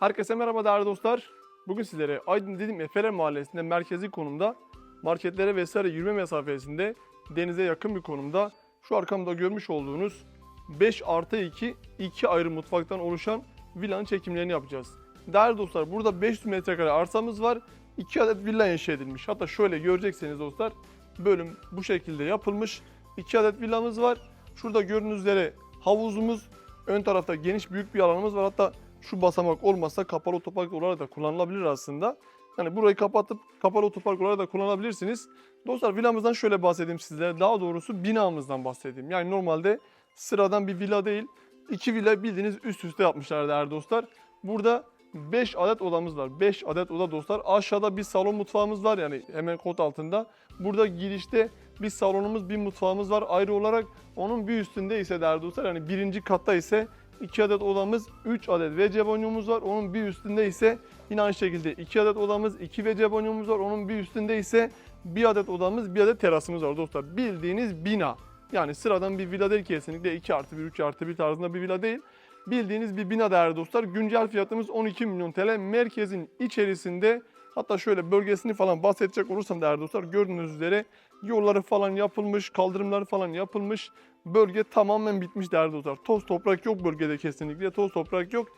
Herkese merhaba değerli dostlar. Bugün sizlere Aydın Didim Efere Mahallesi'nde merkezi konumda marketlere vesaire yürüme mesafesinde denize yakın bir konumda şu arkamda görmüş olduğunuz 5 artı 2 iki ayrı mutfaktan oluşan villanın çekimlerini yapacağız. Değerli dostlar burada 500 metrekare arsamız var. 2 adet villa inşa edilmiş. Hatta şöyle görecekseniz dostlar bölüm bu şekilde yapılmış. 2 adet villamız var. Şurada gördüğünüz üzere havuzumuz, ön tarafta geniş büyük bir alanımız var. Hatta şu basamak olmazsa kapalı otopark olarak da kullanılabilir aslında. Yani burayı kapatıp kapalı otopark olarak da kullanabilirsiniz. Dostlar villamızdan şöyle bahsedeyim sizlere. Daha doğrusu binamızdan bahsedeyim. Yani normalde sıradan bir villa değil. iki villa bildiğiniz üst üste yapmışlar değerli dostlar. Burada 5 adet odamız var. 5 adet oda dostlar. Aşağıda bir salon mutfağımız var yani hemen kod altında. Burada girişte bir salonumuz, bir mutfağımız var ayrı olarak. Onun bir üstünde ise değerli dostlar yani birinci katta ise 2 adet odamız, 3 adet WC banyomuz var. Onun bir üstünde ise yine aynı şekilde 2 adet odamız, 2 WC banyomuz var. Onun bir üstünde ise 1 adet odamız, 1 adet terasımız var dostlar. Bildiğiniz bina. Yani sıradan bir villa değil kesinlikle 2 artı 1, 3 artı 1 tarzında bir villa değil. Bildiğiniz bir bina değerli dostlar. Güncel fiyatımız 12 milyon TL. Merkezin içerisinde hatta şöyle bölgesini falan bahsedecek olursam değerli dostlar gördüğünüz üzere yolları falan yapılmış, kaldırımları falan yapılmış. Bölge tamamen bitmiş değerli dostlar. Toz toprak yok bölgede kesinlikle. Toz toprak yok.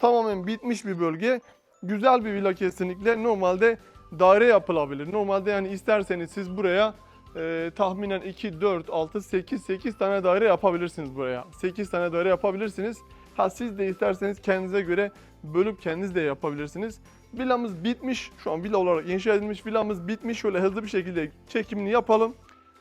Tamamen bitmiş bir bölge. Güzel bir villa kesinlikle. Normalde daire yapılabilir. Normalde yani isterseniz siz buraya e, tahminen 2, 4, 6, 8, 8 tane daire yapabilirsiniz buraya. 8 tane daire yapabilirsiniz. Ha siz de isterseniz kendinize göre bölüp kendiniz de yapabilirsiniz. Villamız bitmiş. Şu an villa olarak inşa edilmiş villamız bitmiş. Şöyle hızlı bir şekilde çekimini yapalım.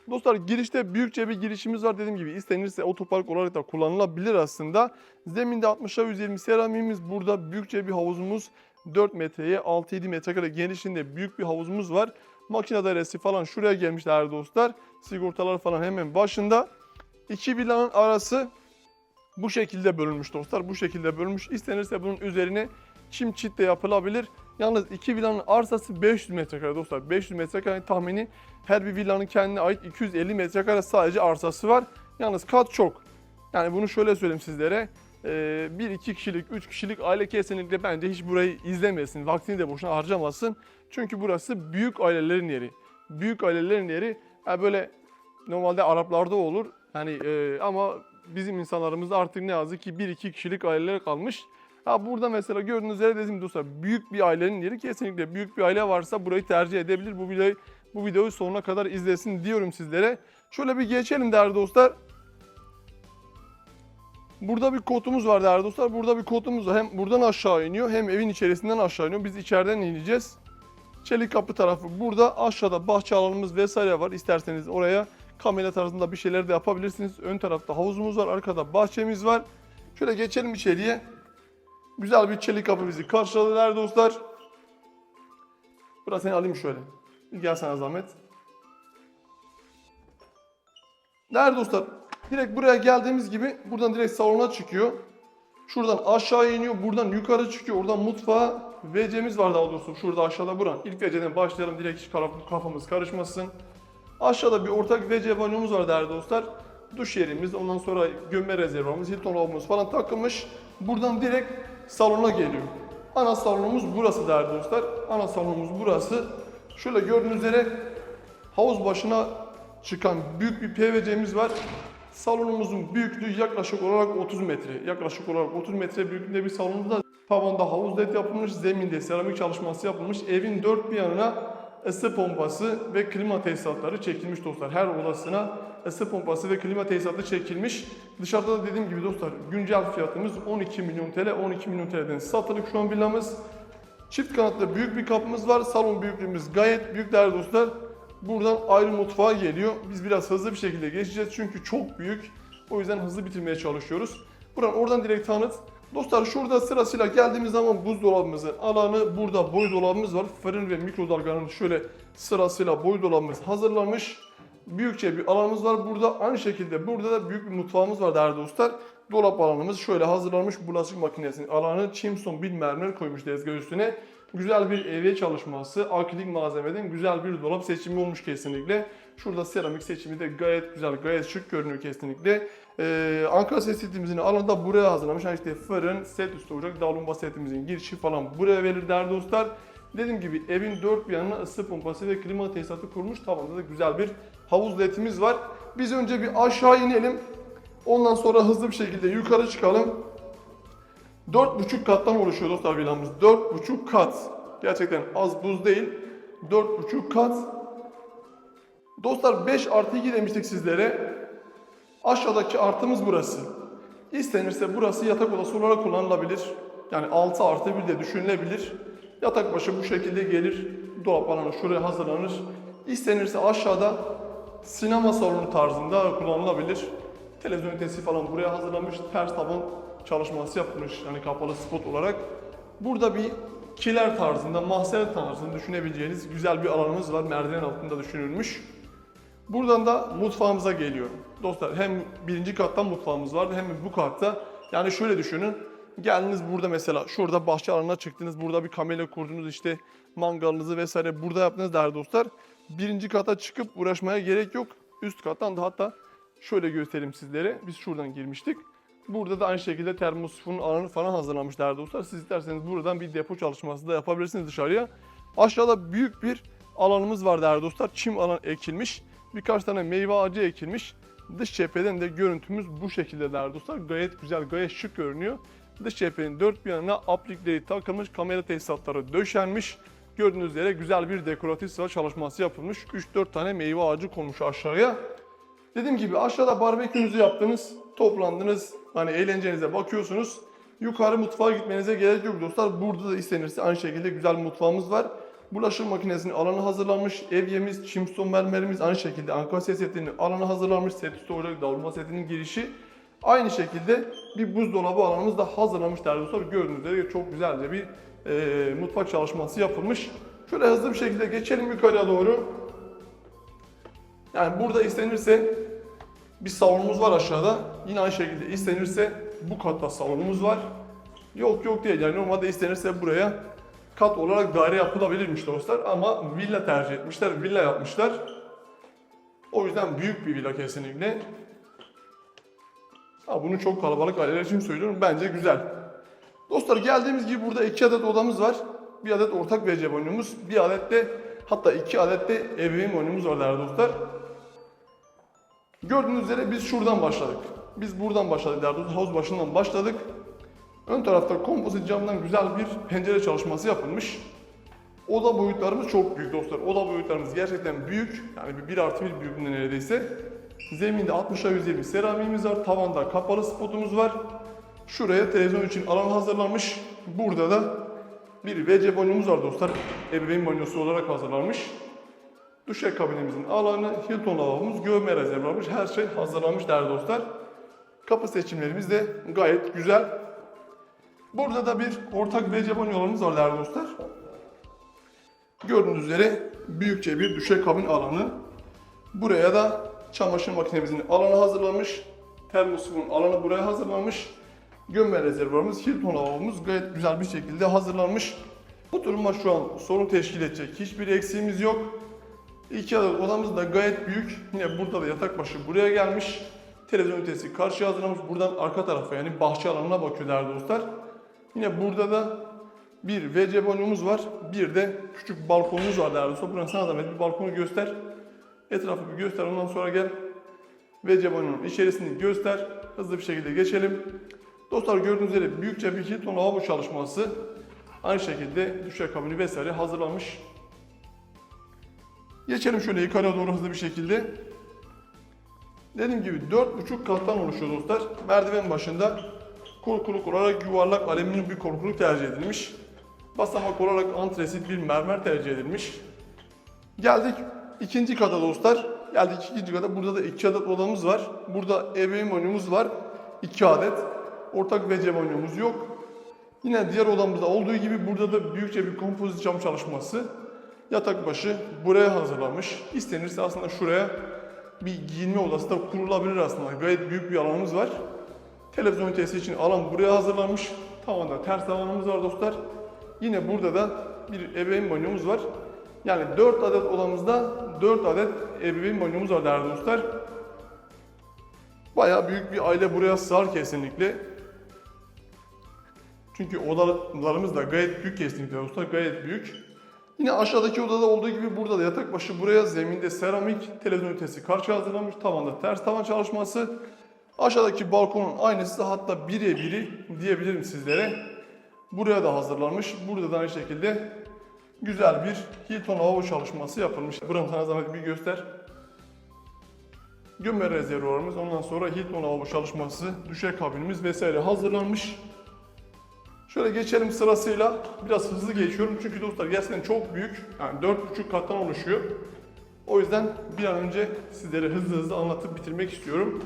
Dostlar girişte büyükçe bir girişimiz var dediğim gibi istenirse otopark olarak da kullanılabilir aslında. Zeminde 60'a 120 seramiğimiz burada büyükçe bir havuzumuz 4 metreye 6-7 metrekare genişliğinde büyük bir havuzumuz var. Makine dairesi falan şuraya gelmiş değerli dostlar. Sigortalar falan hemen başında. İki villanın arası bu şekilde bölünmüş dostlar. Bu şekilde bölünmüş. İstenirse bunun üzerine çim çit de yapılabilir. Yalnız iki villanın arsası 500 metrekare dostlar. 500 metrekare tahmini her bir villanın kendine ait 250 metrekare sadece arsası var. Yalnız kat çok. Yani bunu şöyle söyleyeyim sizlere. Ee, bir iki kişilik, üç kişilik aile kesinlikle bence hiç burayı izlemesin. Vaktini de boşuna harcamasın. Çünkü burası büyük ailelerin yeri. Büyük ailelerin yeri. Yani böyle normalde Araplarda olur. Hani e, ama bizim insanlarımızda artık ne yazık ki bir iki kişilik aileler kalmış. Ha burada mesela gördüğünüz üzere dedim dostlar büyük bir ailenin yeri kesinlikle büyük bir aile varsa burayı tercih edebilir. Bu videoyu, bu videoyu sonuna kadar izlesin diyorum sizlere. Şöyle bir geçelim değerli dostlar. Burada bir kotumuz var değerli dostlar. Burada bir kotumuz var. Hem buradan aşağı iniyor hem evin içerisinden aşağı iniyor. Biz içeriden ineceğiz. Çelik kapı tarafı burada. Aşağıda bahçe alanımız vesaire var. İsterseniz oraya kamera tarzında bir şeyler de yapabilirsiniz. Ön tarafta havuzumuz var. Arkada bahçemiz var. Şöyle geçelim içeriye. Güzel bir çelik kapı bizi karşıladı değerli dostlar. Biraz seni alayım şöyle. Gel sana zahmet. Değerli dostlar, direkt buraya geldiğimiz gibi buradan direkt salona çıkıyor. Şuradan aşağı iniyor, buradan yukarı çıkıyor. Oradan mutfağa WC'miz var daha doğrusu. Şurada aşağıda buran. İlk WC'den başlayalım direkt hiç kaf- kafamız karışmasın. Aşağıda bir ortak WC banyomuz var değerli dostlar. Duş yerimiz, ondan sonra gömme rezervuarımız, Hilton lavabomuz falan takılmış. Buradan direkt salona geliyor. Ana salonumuz burası değerli dostlar. Ana salonumuz burası. Şöyle gördüğünüz üzere havuz başına çıkan büyük bir PVC'miz var. Salonumuzun büyüklüğü yaklaşık olarak 30 metre. Yaklaşık olarak 30 metre büyüklüğünde bir salonda tavanda havuz led yapılmış, zeminde seramik çalışması yapılmış. Evin dört bir yanına ısı pompası ve klima tesisatları çekilmiş dostlar. Her odasına ısı pompası ve klima tesisatı çekilmiş. Dışarıda da dediğim gibi dostlar güncel fiyatımız 12 milyon TL. 12 milyon TL'den satılık şu an villamız. Çift kanatlı büyük bir kapımız var. Salon büyüklüğümüz gayet büyük değerli dostlar. Buradan ayrı mutfağa geliyor. Biz biraz hızlı bir şekilde geçeceğiz çünkü çok büyük. O yüzden hızlı bitirmeye çalışıyoruz. Buradan oradan direkt tanıt. Dostlar şurada sırasıyla geldiğimiz zaman buzdolabımızın alanı burada boy dolabımız var. Fırın ve mikrodalganın şöyle sırasıyla boy dolabımız hazırlanmış. Büyükçe bir alanımız var burada. Aynı şekilde burada da büyük bir mutfağımız var değerli dostlar. Dolap alanımız şöyle hazırlanmış. Bulaşık makinesinin alanı Chimson bir mermer koymuş tezgah üstüne. Güzel bir evye çalışması, akrilik malzemeden güzel bir dolap seçimi olmuş kesinlikle. Şurada seramik seçimi de gayet güzel, gayet şık görünüyor kesinlikle. Ee, Ankara set setimizin alanı da buraya hazırlamış. Yani işte fırın, set üstü ocak, davlumbaz setimizin girişi falan buraya verir değerli dostlar. Dediğim gibi evin dört bir yanına ısı pompası ve klima tesisatı kurmuş. Tavanda da güzel bir havuz ledimiz var. Biz önce bir aşağı inelim. Ondan sonra hızlı bir şekilde yukarı çıkalım. 4,5 kattan oluşuyor dostlar villamız. 4,5 kat. Gerçekten az buz değil. 4,5 kat. Dostlar 5 artı 2 demiştik sizlere. Aşağıdaki artımız burası. İstenirse burası yatak odası olarak kullanılabilir. Yani 6 artı 1 de düşünülebilir. Yatak başı bu şekilde gelir. Dolap alanı şuraya hazırlanır. İstenirse aşağıda sinema salonu tarzında kullanılabilir. Televizyon ünitesi falan buraya hazırlanmış. Ters taban çalışması yapılmış. Yani kapalı spot olarak. Burada bir kiler tarzında, mahzen tarzında düşünebileceğiniz güzel bir alanımız var. Merdiven altında düşünülmüş. Buradan da mutfağımıza geliyor. Dostlar hem birinci kattan mutfağımız var hem bu katta. Yani şöyle düşünün. Geldiniz burada mesela şurada bahçe alanına çıktınız. Burada bir kamera kurdunuz işte mangalınızı vesaire burada yaptınız değerli dostlar. Birinci kata çıkıp uğraşmaya gerek yok. Üst kattan da hatta şöyle göstereyim sizlere. Biz şuradan girmiştik. Burada da aynı şekilde termosifon alanı falan hazırlanmış değerli dostlar. Siz isterseniz buradan bir depo çalışması da yapabilirsiniz dışarıya. Aşağıda büyük bir alanımız var değerli dostlar. Çim alan ekilmiş. Birkaç tane meyve ağacı ekilmiş. Dış cepheden de görüntümüz bu şekilde değerli dostlar. Gayet güzel, gayet şık görünüyor. Dış cephenin dört bir yanına aplikleri takılmış, kamera tesisatları döşenmiş. Gördüğünüz üzere güzel bir dekoratif sıva çalışması yapılmış. 3-4 tane meyve ağacı konmuş aşağıya. Dediğim gibi aşağıda barbekünüzü yaptınız, toplandınız, hani eğlencenize bakıyorsunuz. Yukarı mutfağa gitmenize gerek yok dostlar. Burada da istenirse aynı şekilde güzel mutfağımız var. Bulaşık makinesinin alanı hazırlanmış. Evyemiz, çimston mermerimiz aynı şekilde Ankara set setinin alanı hazırlanmış. Set üstü ocak davulma setinin girişi. Aynı şekilde bir buzdolabı alanımız da hazırlanmış değerli dostlar. Gördüğünüz üzere çok güzelce bir e, mutfak çalışması yapılmış. Şöyle hızlı bir şekilde geçelim yukarıya doğru. Yani burada istenirse bir salonumuz var aşağıda. Yine aynı şekilde istenirse bu katta salonumuz var. Yok yok değil yani normalde istenirse buraya kat olarak daire yapılabilirmiş dostlar ama villa tercih etmişler, villa yapmışlar. O yüzden büyük bir villa kesinlikle. Ha, bunu çok kalabalık aileler için söylüyorum. Bence güzel. Dostlar geldiğimiz gibi burada iki adet odamız var. Bir adet ortak WC banyomuz, bir adet de hatta iki adet de ebeveyn banyomuz var değerli dostlar. Gördüğünüz üzere biz şuradan başladık. Biz buradan başladık değerli dostlar. Havuz başından başladık. Ön tarafta kompozit camdan güzel bir pencere çalışması yapılmış. Oda boyutlarımız çok büyük dostlar. Oda boyutlarımız gerçekten büyük. Yani bir 1 artı 1 büyüklüğünde neredeyse. Zeminde 60'a 120 seramiğimiz var. Tavanda kapalı spotumuz var. Şuraya televizyon için alan hazırlanmış. Burada da bir WC banyomuz var dostlar. Ebeveyn banyosu olarak hazırlanmış. Duşak kabinemizin alanı, Hilton lavabomuz, gömme rezervuarımız her şey hazırlanmış değerli dostlar. Kapı seçimlerimiz de gayet güzel. Burada da bir ortak WC banyolarımız var değerli dostlar. Gördüğünüz üzere büyükçe bir düşe kabin alanı. Buraya da çamaşır makinemizin alanı hazırlanmış. Termosifon alanı buraya hazırlanmış. Gömme rezervuarımız, Hilton lavabomuz gayet güzel bir şekilde hazırlanmış. Bu duruma şu an sorun teşkil edecek hiçbir eksiğimiz yok. İki adet odamız da gayet büyük. Yine burada da yatak başı buraya gelmiş. Televizyon ünitesi karşıya hazırlanmış. Buradan arka tarafa yani bahçe alanına bakıyor değerli dostlar. Yine burada da bir WC banyomuz var. Bir de küçük balkonumuz var değerli dostlar. Buradan sana zahmet bir balkonu göster. Etrafı bir göster ondan sonra gel. WC banyonun içerisini göster. Hızlı bir şekilde geçelim. Dostlar gördüğünüz üzere büyükçe bir Hilton lavabo çalışması. Aynı şekilde düşer kabini vesaire hazırlanmış. Geçelim şöyle yukarıya doğru hızlı bir şekilde. Dediğim gibi 4,5 kattan oluşuyor dostlar. Merdiven başında korkuluk olarak yuvarlak alüminyum bir korkuluk tercih edilmiş. Basamak olarak antresit bir mermer tercih edilmiş. Geldik ikinci kata dostlar. Geldik ikinci kata. Burada da iki adet odamız var. Burada ebeveyn banyomuz var. 2 adet. Ortak WC banyomuz yok. Yine diğer odamızda olduğu gibi burada da büyükçe bir kompozit cam çalışması. Yatak başı buraya hazırlanmış. İstenirse aslında şuraya bir giyinme odası da kurulabilir aslında. Gayet büyük bir alanımız var. Televizyon ünitesi için alan buraya hazırlanmış. Tavanda ters tavanımız var dostlar. Yine burada da bir ebeveyn banyomuz var. Yani 4 adet odamızda 4 adet ebeveyn banyomuz var değerli dostlar. Bayağı büyük bir aile buraya sığar kesinlikle. Çünkü odalarımız da gayet büyük kesinlikle dostlar, gayet büyük. Yine aşağıdaki odada olduğu gibi burada da yatak başı buraya zeminde seramik, televizyon ünitesi karşı hazırlanmış, tavanda ters tavan çalışması. Aşağıdaki balkonun aynısı hatta bire biri diyebilirim sizlere. Buraya da hazırlanmış. Burada da aynı şekilde güzel bir Hilton lavabo çalışması yapılmış. Buranın sana zahmet bir göster. Gömme rezervuarımız, ondan sonra Hilton lavabo çalışması, düşey kabinimiz vesaire hazırlanmış. Şöyle geçelim sırasıyla. Biraz hızlı geçiyorum çünkü dostlar gerçekten çok büyük. Yani 4,5 kattan oluşuyor. O yüzden bir an önce sizlere hızlı hızlı anlatıp bitirmek istiyorum.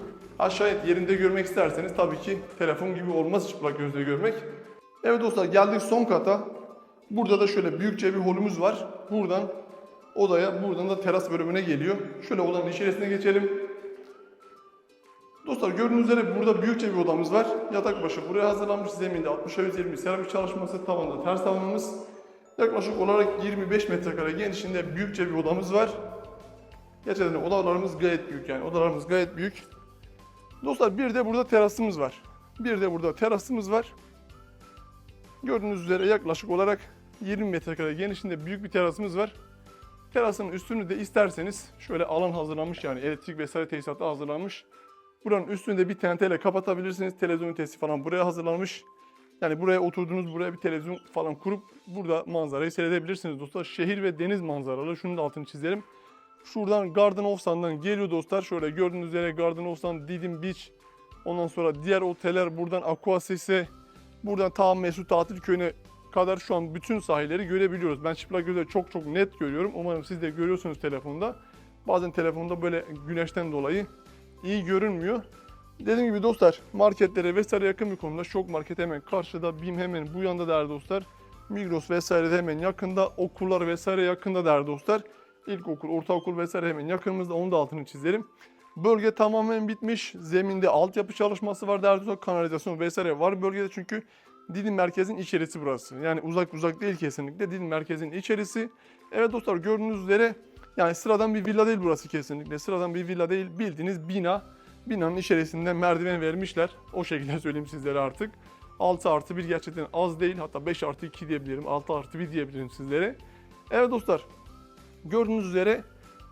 Şayet yerinde görmek isterseniz tabii ki telefon gibi olmaz çıplak gözle görmek. Evet dostlar geldik son kata. Burada da şöyle büyükçe bir holümüz var. Buradan odaya, buradan da teras bölümüne geliyor. Şöyle odanın içerisine geçelim. Dostlar gördüğünüz üzere burada büyükçe bir odamız var. Yatak başı buraya hazırlanmış. Zeminde 60'a 120 seramik çalışması, tavanda ters tavanımız. Yaklaşık olarak 25 metrekare genişliğinde büyükçe bir odamız var. Gerçekten odalarımız gayet büyük yani odalarımız gayet büyük. Dostlar bir de burada terasımız var. Bir de burada terasımız var. Gördüğünüz üzere yaklaşık olarak 20 metrekare genişliğinde büyük bir terasımız var. Terasın üstünü de isterseniz şöyle alan hazırlanmış yani elektrik vesaire tesisatı hazırlanmış. Buranın üstünü de bir tenteyle kapatabilirsiniz. Televizyon ünitesi falan buraya hazırlanmış. Yani buraya oturduğunuz buraya bir televizyon falan kurup burada manzarayı seyredebilirsiniz dostlar. Şehir ve deniz manzaralı. Şunun da altını çizelim. Şuradan Garden of Sun'dan geliyor dostlar. Şöyle gördüğünüz üzere Garden of Sun, Didim Beach. Ondan sonra diğer oteller buradan Aquasis'e, buradan ta Mesut Tatil Köyü'ne kadar şu an bütün sahilleri görebiliyoruz. Ben çıplak gözle çok çok net görüyorum. Umarım siz de görüyorsunuz telefonda. Bazen telefonda böyle güneşten dolayı iyi görünmüyor. Dediğim gibi dostlar marketlere vesaire yakın bir konumda. Şok market hemen karşıda, BİM hemen bu yanda değerli dostlar. Migros vesaire de hemen yakında, okullar vesaire yakında değerli dostlar. İlkokul, ortaokul vesaire hemen yakınımızda onu da altını çizelim. Bölge tamamen bitmiş. Zeminde altyapı çalışması var değerli dostlar. Kanalizasyon vesaire var bölgede çünkü Didim merkezin içerisi burası. Yani uzak uzak değil kesinlikle. Didim merkezin içerisi. Evet dostlar gördüğünüz üzere yani sıradan bir villa değil burası kesinlikle. Sıradan bir villa değil. Bildiğiniz bina. Binanın içerisinde merdiven vermişler. O şekilde söyleyeyim sizlere artık. 6 artı 1 gerçekten az değil. Hatta 5 artı 2 diyebilirim. 6 artı 1 diyebilirim sizlere. Evet dostlar. Gördüğünüz üzere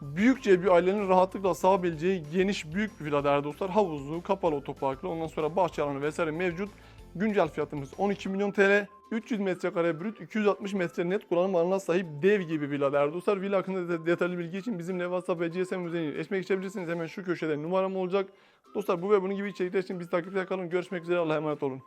büyükçe bir ailenin rahatlıkla sığabileceği geniş büyük bir villa değerli dostlar. Havuzlu, kapalı otoparklı, ondan sonra bahçe alanı vesaire mevcut. Güncel fiyatımız 12 milyon TL. 300 metrekare brüt, 260 metre net kullanım alanına sahip dev gibi villa değerli dostlar. Villa hakkında de- detaylı bilgi için bizimle WhatsApp ve GSM üzerinden iletişime geçebilirsiniz. Hemen şu köşede numaram olacak. Dostlar bu ve bunun gibi içerikler için biz takipte kalın. Görüşmek üzere. Allah'a emanet olun.